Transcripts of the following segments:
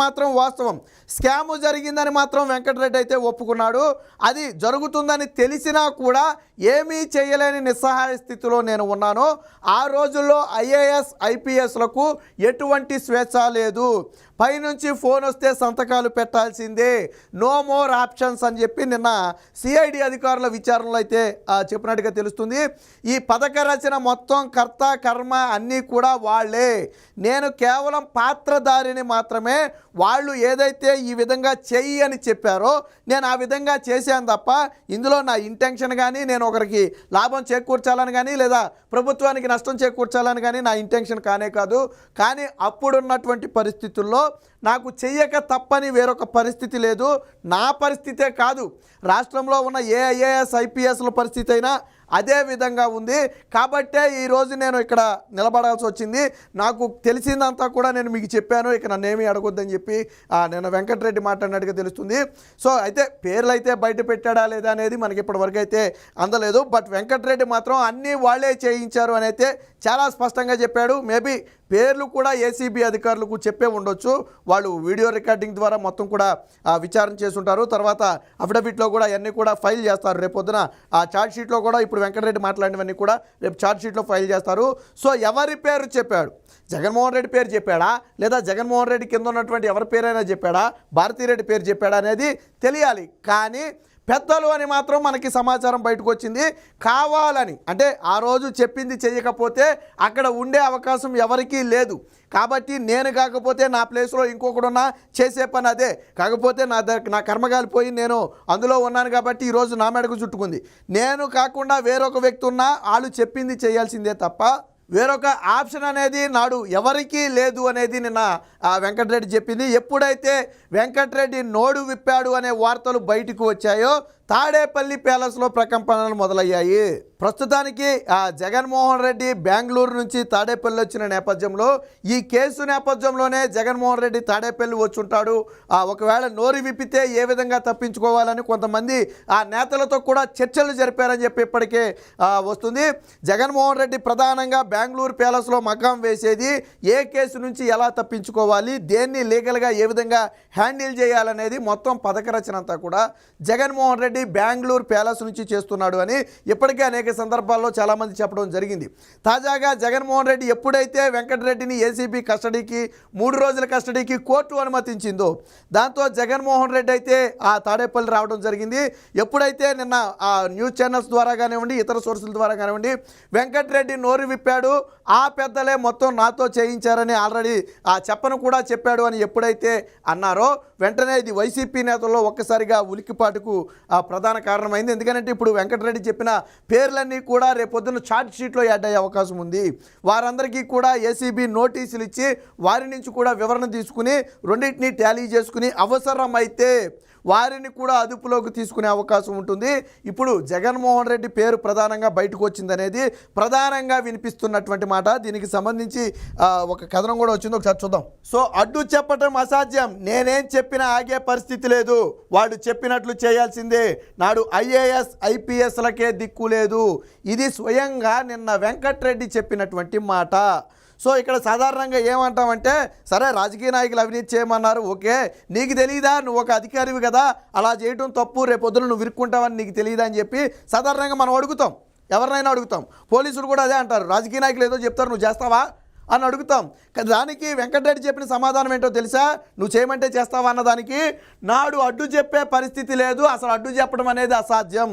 మాత్రం వాస్తవం. స్కామ్ జరిగిందని మాత్రం వెంకటరెడ్డి అయితే ఒప్పుకున్నాడు. అది జరుగుతుందని తెలిసినా కూడా ఏమీ చేయలేని నిస్సహాయ స్థితిలో నేను ఉన్నాను. ఆ రోజుల్లో ఐఏఎస్ ఐపీఎస్లకు ఎటువంటి స్వేచ్ఛ లేదు. పైనుంచి ఫోన్ వస్తే సంతకాలు పెట్టాల్సిందే. నో మోర్ ఆప్షన్స్ అని చెప్పి నిన్న సిఐడి అధికారుల విచారణలో అయితే చెప్పినట్టుగా తెలుస్తుంది. ఈ పథక రచన మొత్తం కర్త కర్మ అన్నీ కూడా వాళ్ళే. నేను కేవలం పాత్రధారిని మాత్రమే వాళ్ళు ఏదైతే ఈ విధంగా చెయ్యి అని చెప్పారో నేను ఆ విధంగా చేశాను తప్ప ఇందులో నా ఇంటెన్షన్ కానీ నేను ఒకరికి లాభం చేకూర్చాలని కానీ లేదా ప్రభుత్వానికి నష్టం చేకూర్చాలని కానీ నా ఇంటెన్షన్ కానే కాదు. కానీ అప్పుడున్నటువంటి పరిస్థితుల్లో నాకు చెయ్యక తప్పని వేరొక పరిస్థితి లేదు. నా పరిస్థితే కాదు. రాష్ట్రంలో ఉన్న ఏ ఐఏఎస్ ఐపీఎస్ల పరిస్థితి అయినా అదే విధంగా ఉంది. కాబట్టే ఈరోజు నేను ఇక్కడ నిలబడాల్సి వచ్చింది. నాకు తెలిసిందంతా కూడా నేను మీకు చెప్పాను. ఇక నన్నేమీ అడగొద్దని చెప్పి నేను వెంకటరెడ్డి మాట్లాడినట్టుగా తెలుస్తుంది. సో అయితే పేర్లు అయితే బయట పెట్టాడా లేదా అనేది మనకి ఇప్పటివరకు అయితే అందలేదు. బట్ వెంకటరెడ్డి మాత్రం అన్నీ వాళ్ళే చేయించారు అని అయితే చాలా స్పష్టంగా చెప్పాడు. మేబీ పేర్లు కూడా ఏసీబీ అధికారులకు చెప్పే ఉండొచ్చు. వాళ్ళు వీడియో రికార్డింగ్ ద్వారా మొత్తం కూడా విచారణ చేసుంటారు. తర్వాత అఫిడవిట్లో కూడా అన్నీ కూడా ఫైల్ చేస్తారు. రేపు పొద్దున ఆ ఛార్జ్ షీట్లో కూడా ఇప్పుడు వెంకటరెడ్డి మాట్లాడినవన్నీ కూడా రేపు ఛార్జ్ షీట్లో ఫైల్ చేస్తారు. సో ఎవరి పేరు చెప్పాడు? జగన్మోహన్ రెడ్డి పేరు చెప్పాడా? లేదా జగన్మోహన్ రెడ్డి కింద ఉన్నటువంటి ఎవరి పేరైనా చెప్పాడా? భారతీరెడ్డి పేరు చెప్పాడా అనేది తెలియాలి. కానీ పెద్దలు అని మాత్రం మనకి సమాచారం బయటకు వచ్చింది కావాలని అంటే ఆ రోజు చెప్పింది చేయకపోతే అక్కడ ఉండే అవకాశం ఎవరికీ లేదు. కాబట్టి నేను కాకపోతే నా ప్లేస్లో ఇంకొకడున్నా చేసే పని అదే. కాకపోతే నా దగ్గర నా కర్మగాలి పోయి నేను అందులో ఉన్నాను కాబట్టి ఈరోజు నా మెడకు చుట్టుకుంది. నేను కాకుండా వేరొక వ్యక్తి ఉన్నా వాళ్ళు చెప్పింది చేయాల్సిందే తప్ప వేరొక ఆప్షన్ అనేది నాడు ఎవరికీ లేదు అనేది నిన్న వెంకటరెడ్డి చెప్పింది. ఎప్పుడైతే వెంకటరెడ్డి నోడు విప్పాడు అనే వార్తలు బయటకు వచ్చాయో తాడేపల్లి ప్యాలెస్లో ప్రకంపనలు మొదలయ్యాయి. ప్రస్తుతానికి ఆ జగన్మోహన్ రెడ్డి బెంగళూరు నుంచి తాడేపల్లి వచ్చిన నేపథ్యంలో ఈ కేసు నేపథ్యంలోనే జగన్మోహన్ రెడ్డి తాడేపల్లి వచ్చుంటాడు. ఆ ఒకవేళ నోరు విప్పితే ఏ విధంగా తప్పించుకోవాలని కొంతమంది ఆ నేతలతో కూడా చర్చలు జరిపారని చెప్పి ఇప్పటికే వస్తుంది. జగన్మోహన్ రెడ్డి ప్రధానంగా బెంగళూరు ప్యాలెస్లో మకాం వేసేది ఏ కేసు నుంచి ఎలా తప్పించుకోవాలి దేన్ని లీగల్గా ఏ విధంగా హ్యాండిల్ చేయాలనేది మొత్తం పథక రచన అంతా కూడా జగన్మోహన్ రెడ్డి బెంగళూరు ప్యాలెస్ నుంచి చేస్తున్నాడు అని ఇప్పటికే అనేక సందర్భాల్లో చాలామంది చెప్పడం జరిగింది. తాజాగా జగన్మోహన్ రెడ్డి ఎప్పుడైతే వెంకటరెడ్డిని ఏసీబీ కస్టడీకి మూడు రోజుల కస్టడీకి కోర్టు అనుమతించిందో దాంతో జగన్మోహన్ రెడ్డి అయితే ఆ తాడేపల్లి రావడం జరిగింది. ఎప్పుడైతే నిన్న ఆ న్యూస్ ఛానల్స్ ద్వారా కానివ్వండి ఇతర సోర్సుల ద్వారా కానివ్వండి వెంకటరెడ్డి నోరు విప్పాడు ఆ పెద్దలే మొత్తం నాతో చేయించారని ఆల్రెడీ ఆ చెప్పను కూడా చెప్పాడు అని ఎప్పుడైతే అన్నారో వెంటనే ఇది వైసీపీ నేతల్లో ఒక్కసారిగా ఉలికిపాటుకు ప్రధాన కారణమైంది. ఎందుకంటే ఇప్పుడు వెంకటరెడ్డి చెప్పిన పేర్లన్నీ కూడా రేపొద్దున ఛార్జ్ షీట్లో యాడ్ అయ్యే అవకాశం ఉంది. వారందరికీ కూడా ఏసీబీ నోటీసులు ఇచ్చి వారి నుంచి కూడా వివరణ తీసుకుని రెండింటినీ ట్యాలీ చేసుకుని అవసరమైతే వారిని కూడా అదుపులోకి తీసుకునే అవకాశం ఉంటుంది. ఇప్పుడు జగన్మోహన్ రెడ్డి పేరు ప్రధానంగా బయటకు వచ్చిందనేది ప్రధానంగా వినిపిస్తున్నటువంటి మాట. దీనికి సంబంధించి ఒక కథనం కూడా వచ్చింది. ఒకసారి చూద్దాం. సో అడ్డు చెప్పటం అసాధ్యం. నేనేం చెప్పినా ఆగే పరిస్థితి లేదు. వాడు చెప్పినట్లు చేయాల్సిందే. నాడు ఐఏఎస్ ఐపీఎస్లకే దిక్కు లేదు. ఇది స్వయంగా నిన్న వెంకట్రెడ్డి చెప్పినటువంటి మాట. సో ఇక్కడ సాధారణంగా ఏమంటామంటే సరే రాజకీయ నాయకులు అవినీతి చేయమన్నారు ఓకే నీకు తెలియదా నువ్వు ఒక అధికారివి కదా అలా చేయటం తప్పు రేపొద్దున నువ్వు విరుక్కుంటావని నీకు తెలియదా అని చెప్పి సాధారణంగా మనం అడుగుతాం. ఎవరినైనా అడుగుతాం. పోలీసులు కూడా అదే అంటారు. రాజకీయ నాయకులు ఏదో చెప్తారు నువ్వు చేస్తావా? అని అడుగుతాం. దానికి వెంకటరెడ్డి చెప్పిన సమాధానం ఏంటో తెలుసా? నువ్వు చేయమంటే చేస్తావా? అన్నదానికి నాడు అడ్డు చెప్పే పరిస్థితి లేదు. అసలు అడ్డు చెప్పడం అనేది అసాధ్యం.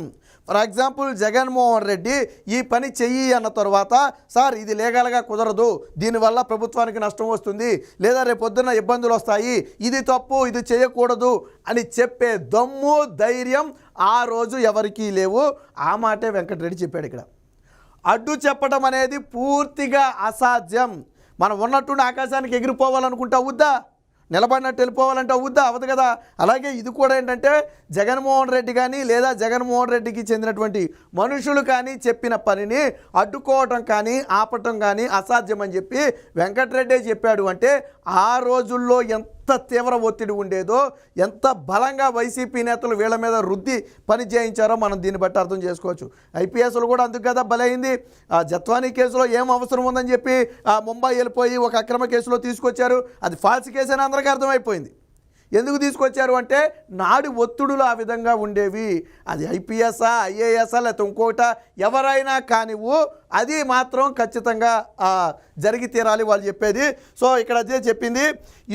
ఫర్ ఎగ్జాంపుల్ జగన్మోహన్ రెడ్డి ఈ పని చెయ్యి అన్న తర్వాత సార్ ఇది లీగల్గా కుదరదు. దీనివల్ల ప్రభుత్వానికి నష్టం వస్తుంది. లేదా రేపొద్దున ఇబ్బందులు వస్తాయి. ఇది తప్పు ఇది చేయకూడదు అని చెప్పే దమ్ము ధైర్యం ఆ రోజు ఎవరికీ లేవు. ఆ మాటే వెంకటరెడ్డి చెప్పాడు ఇక్కడ. అడ్డు చెప్పడం అనేది పూర్తిగా అసాధ్యం. మనం ఉన్నట్టుండి ఆకాశానికి ఎగిరిపోవాలనుకుంటా వద్దా నిలబడినట్టు వెళ్ళిపోవాలంటే అవుద్దా? అవ్వదు కదా. అలాగే ఇది కూడా ఏంటంటే జగన్మోహన్ రెడ్డి కానీ లేదా జగన్మోహన్ రెడ్డికి చెందినటువంటి మనుషులు కానీ చెప్పిన పనిని అడ్డుకోవటం కానీ ఆపటం కానీ అసాధ్యమని చెప్పి వెంకటరెడ్డే చెప్పాడు. అంటే ఆ రోజుల్లో ఎంత ఎంత తీవ్ర ఒత్తిడి ఉండేదో ఎంత బలంగా వైసీపీ నేతలు వీళ్ళ మీద రుద్ది పని చేయించారో మనం దీన్ని బట్టి అర్థం చేసుకోవచ్చు. ఐపీఎస్లు కూడా అందుకు కదా బలైంది. ఆ జత్వానీ కేసులో ఏం అవసరం ఉందని చెప్పి ఆ ముంబై వెళ్ళిపోయి ఒక అక్రమ కేసులో తీసుకొచ్చారు. అది ఫాల్స్ కేసు అని అందరికీ అర్థమైపోయింది. ఎందుకు తీసుకొచ్చారు అంటే నాడు ఒత్తిడులు ఆ విధంగా ఉండేవి. అది ఐపీఎస్ఆ ఐఏఎస్ఆ లేకపోతే ఇంకోట ఎవరైనా కానివ్వు అది మాత్రం ఖచ్చితంగా జరిగి తీరాలి వాళ్ళు చెప్పేది. సో ఇక్కడ అదే చెప్పింది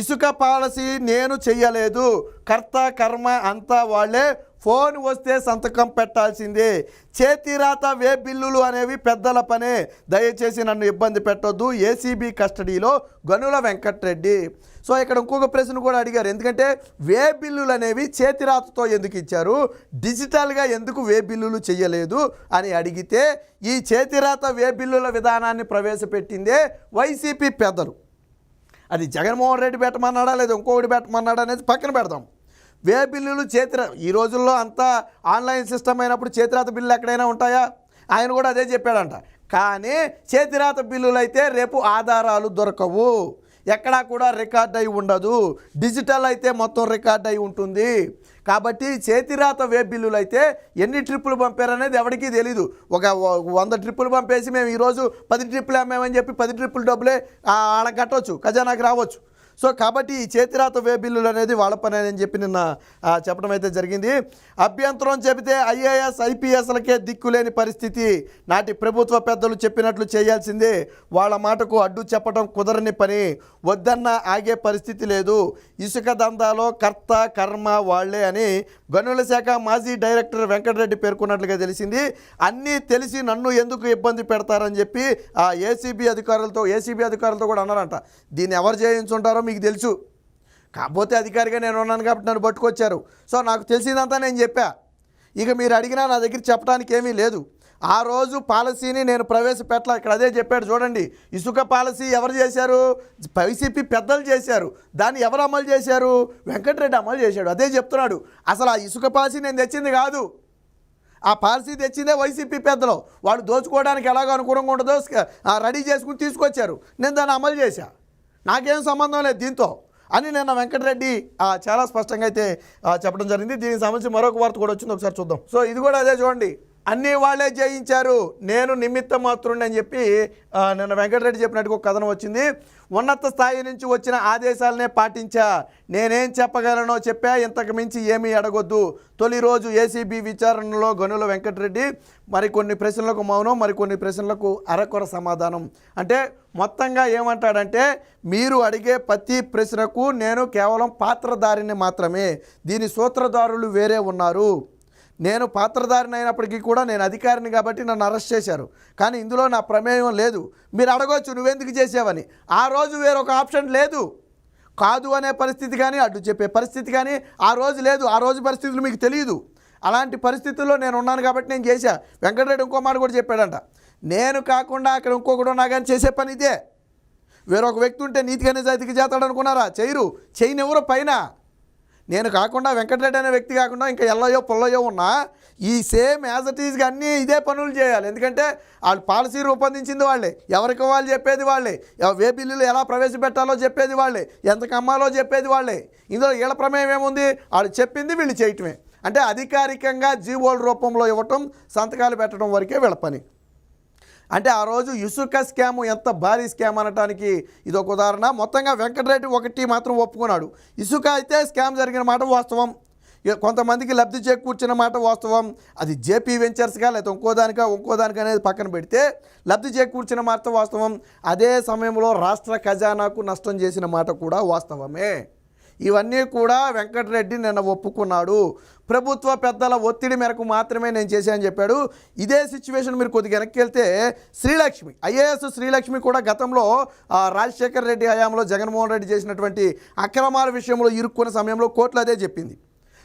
ఇసుక పాలసీ నేను చెయ్యలేదు. కర్త కర్మ అంతా వాళ్ళే. ఫోన్ వస్తే సంతకం పెట్టాల్సిందే. చేతిరాత వే బిల్లులు అనేవి పెద్దల పనే. దయచేసి నన్ను ఇబ్బంది పెట్టొద్దు. ఏసీబీ కస్టడీలో గనుల వెంకట్రెడ్డి. సో ఇక్కడ ఇంకొక ప్రశ్న కూడా అడిగారు. ఎందుకంటే వే బిల్లులు అనేవి చేతిరాతతో ఎందుకు ఇచ్చారు? డిజిటల్గా ఎందుకు వే బిల్లులు చేయలేదు అని అడిగితే ఈ చేతిరాత వే బిల్లుల విధానాన్ని ప్రవేశపెట్టిందే వైసీపీ పెద్దలు. అది జగన్మోహన్ రెడ్డి పెట్టమన్నాడా లేదా ఇంకొకటి పెట్టమన్నాడా అనేది పక్కన పెడదాం. వే బిల్లులు చేతిరా ఈ రోజుల్లో అంతా ఆన్లైన్ సిస్టమ్ అయినప్పుడు చేతిరాత బిల్లులు ఎక్కడైనా ఉంటాయా? ఆయన కూడా అదే చెప్పాడంట. కానీ చేతిరాత బిల్లులు అయితే రేపు ఆధారాలు దొరకవు. ఎక్కడా కూడా రికార్డ్ అయి ఉండదు. డిజిటల్ అయితే మొత్తం రికార్డ్ అయి ఉంటుంది. కాబట్టి చేతిరాత వే బిల్లులు అయితే ఎన్ని ట్రిప్పులు పంపారనేది ఎవరికీ తెలీదు. ఒక వంద ట్రిప్పులు పంపేసి మేము ఈరోజు పది ట్రిప్పులు అమ్మామని చెప్పి పది ట్రిప్పులు డబ్బులే ఆడ కట్టవచ్చు ఖజానాకి రావచ్చు. సో కాబట్టి ఈ చేతిరాత వే బిల్లులు అనేది వాళ్ళ పని అని చెప్పి నిన్న చెప్పడం అయితే జరిగింది. అభ్యంతరం చెబితే ఐఏఎస్ ఐపీఎస్లకే దిక్కులేని పరిస్థితి. నాటి ప్రభుత్వ పెద్దలు చెప్పినట్లు చేయాల్సిందే. వాళ్ళ మాటకు అడ్డు చెప్పడం కుదరని పని. వద్దన్న ఆగే పరిస్థితి లేదు. ఇసుక దందాలో కర్త కర్మ వాళ్ళే అని గనుల శాఖ మాజీ డైరెక్టర్ వెంకటరెడ్డి పేర్కొన్నట్లుగా తెలిసింది. అన్నీ తెలిసి నన్ను ఎందుకు ఇబ్బంది పెడతారని చెప్పి ఆ ఏసీబీ అధికారులతో ఏసీబీ అధికారులతో కూడా అన్నారంట. దీన్ని ఎవరు చేయించుంటారో మీకు తెలుసు. కాకపోతే అధికారిగా నేను ఉన్నాను కాబట్టి నన్ను పట్టుకొచ్చారు. సో నాకు తెలిసిందంతా నేను చెప్పా. ఇక మీరు అడిగినా నా దగ్గర చెప్పడానికి ఏమీ లేదు. ఆ రోజు పాలసీని నేను ప్రవేశపెట్టలా. ఇక్కడ అదే చెప్పాడు చూడండి. ఇసుక పాలసీ ఎవరు చేశారు? వైసీపీ పెద్దలు చేశారు. దాన్ని ఎవరు అమలు చేశారు? వెంకటరెడ్డి అమలు చేశాడు. అదే చెప్తున్నాడు. అసలు ఆ ఇసుక పాలసీ నేను తెచ్చింది కాదు. ఆ పాలసీ తెచ్చిందే వైసీపీ పెద్దలు. వాడు దోచుకోవడానికి ఎలాగో అనుకూలంగా ఉండదో రెడీ చేసుకుని తీసుకొచ్చారు. నేను దాన్ని అమలు చేశా. నాకేం సంబంధం లేదు దీంతో అని నిన్న వెంకటరెడ్డి చాలా స్పష్టంగా అయితే చెప్పడం జరిగింది. దీనికి సంబంధించి మరొక వార్త కూడా వచ్చింది. ఒకసారి చూద్దాం. సో ఇది కూడా అదే చూడండి. అన్నీ వాళ్ళే జయించారు. నేను నిమిత్త మాత్రుండని అని చెప్పి నిన్న వెంకటరెడ్డి చెప్పినట్టుగా ఒక కథనం వచ్చింది. ఉన్నత స్థాయి నుంచి వచ్చిన ఆదేశాలనే పాటించా. నేనేం చెప్పగలనో చెప్పా. ఇంతకు మించి ఏమీ అడగొద్దు. తొలి రోజు ఏసీబీ విచారణలో గనుల వెంకటరెడ్డి మరికొన్ని ప్రశ్నలకు మౌనం మరికొన్ని ప్రశ్నలకు అరకొర సమాధానం. అంటే మొత్తంగా ఏమంటాడంటే మీరు అడిగే ప్రతి ప్రశ్నకు నేను కేవలం పాత్రధారిని మాత్రమే. దీని సూత్రధారులు వేరే ఉన్నారు. నేను పాత్రధారిని అయినప్పటికీ కూడా నేను అధికారిని కాబట్టి నన్ను అరెస్ట్ చేశారు. కానీ ఇందులో నా ప్రమేయం లేదు. మీరు అడగొచ్చు నువ్వెందుకు చేసావని. ఆ రోజు వేరొక ఆప్షన్ లేదు. కాదు అనే పరిస్థితి కానీ అడ్డు చెప్పే పరిస్థితి కానీ ఆ రోజు లేదు. ఆ రోజు పరిస్థితులు మీకు తెలియదు. అలాంటి పరిస్థితుల్లో నేను ఉన్నాను కాబట్టి నేను చేశా. వెంకటరెడ్డి ఇంకో మాట కూడా చెప్పాడంట. నేను కాకుండా అక్కడ ఇంకొకడు ఉన్నా కానీ చేసే పని ఇదే. వేరొక వ్యక్తి ఉంటే నీతిగా నిజాయితీకి చేస్తాడు అనుకున్నారా చేయరు. చేయనివ్వరు పైన. నేను కాకుండా వెంకటరెడ్డి అనే వ్యక్తి కాకుండా ఇంకా ఎల్లయో పుల్లయో ఉన్నా ఈ సేమ్ యాజ్ ఇట్ ఈజ్గా అన్నీ ఇదే పనులు చేయాలి. ఎందుకంటే వాళ్ళు పాలసీ రూపొందించింది వాళ్ళే. ఎవరికి వాళ్ళు చెప్పేది వాళ్ళే. ఏ బిల్లులు ఎలా ప్రవేశపెట్టాలో చెప్పేది వాళ్ళే. ఎంత కమ్మాలో చెప్పేది వాళ్ళే. ఇందులో వీళ్ళ ప్రమేయం ఏముంది? వాళ్ళు చెప్పింది వీళ్ళు చేయటమే. అంటే అధికారికంగా జీవోల రూపంలో ఇవ్వటం సంతకాలు పెట్టడం వరకే వీళ్ళ పని. అంటే ఆ రోజు ఇసుక స్కామ్ ఎంత భారీ స్కామ్ అనటానికి ఇది ఒక ఉదాహరణ. మొత్తంగా వెంకటరెడ్డి ఒకటి మాత్రం ఒప్పుకున్నాడు. ఇసుక అయితే స్కామ్ జరిగిన మాట వాస్తవం. కొంతమందికి లబ్ధి చేకూర్చిన మాట వాస్తవం. అది జేపీ వెంచర్స్గా లేదా ఇంకోదానికా ఇంకోదానికా అనేది పక్కన పెడితే లబ్ధి చేకూర్చిన మాట వాస్తవం. అదే సమయంలో రాష్ట్ర ఖజానాకు నష్టం చేసిన మాట కూడా వాస్తవమే. ఇవన్నీ కూడా వెంకటరెడ్డి నిన్న ఒప్పుకున్నాడు. ప్రభుత్వ పెద్దల ఒత్తిడి మేరకు మాత్రమే నేను చేశానని చెప్పాడు. ఇదే సిచ్యువేషన్ మీరు కొద్దిగా వెనక్కి వెళ్తే శ్రీలక్ష్మి ఐఏఎస్ శ్రీలక్ష్మి కూడా గతంలో రాజశేఖర రాజశేఖర్ రెడ్డి హయాంలో జగన్మోహన్ రెడ్డి చేసినటువంటి అక్రమాల విషయంలో ఇరుక్కున్న సమయంలో కోర్టులు అదే చెప్పింది.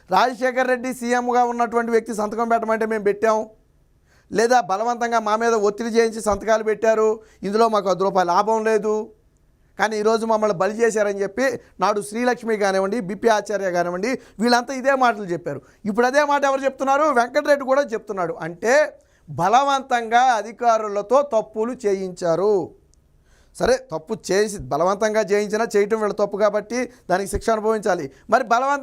రాజశేఖర్ రెడ్డి సీఎంగా ఉన్నటువంటి వ్యక్తి సంతకం పెట్టమంటే మేము పెట్టాం. లేదా బలవంతంగా మా మీద ఒత్తిడి చేయించి సంతకాలు పెట్టారు. ఇందులో మాకు పది రూపాయల లాభం లేదు. కానీ ఈరోజు మమ్మల్ని బలి చేశారని చెప్పి నాడు శ్రీలక్ష్మి కానివ్వండి బిపి ఆచార్య కానివ్వండి వీళ్ళంతా ఇదే మాటలు చెప్పారు. ఇప్పుడు అదే మాట ఎవరు చెప్తున్నారు? వెంకటరెడ్డి కూడా చెప్తున్నాడు. అంటే బలవంతంగా అధికారులతో తప్పులు చేయించారు. సరే తప్పు చేసి బలవంతంగా చేయించినా చేయటం వీళ్ళ తప్పు కాబట్టి దానికి శిక్ష అనుభవించాలి. మరి బలవంతంగా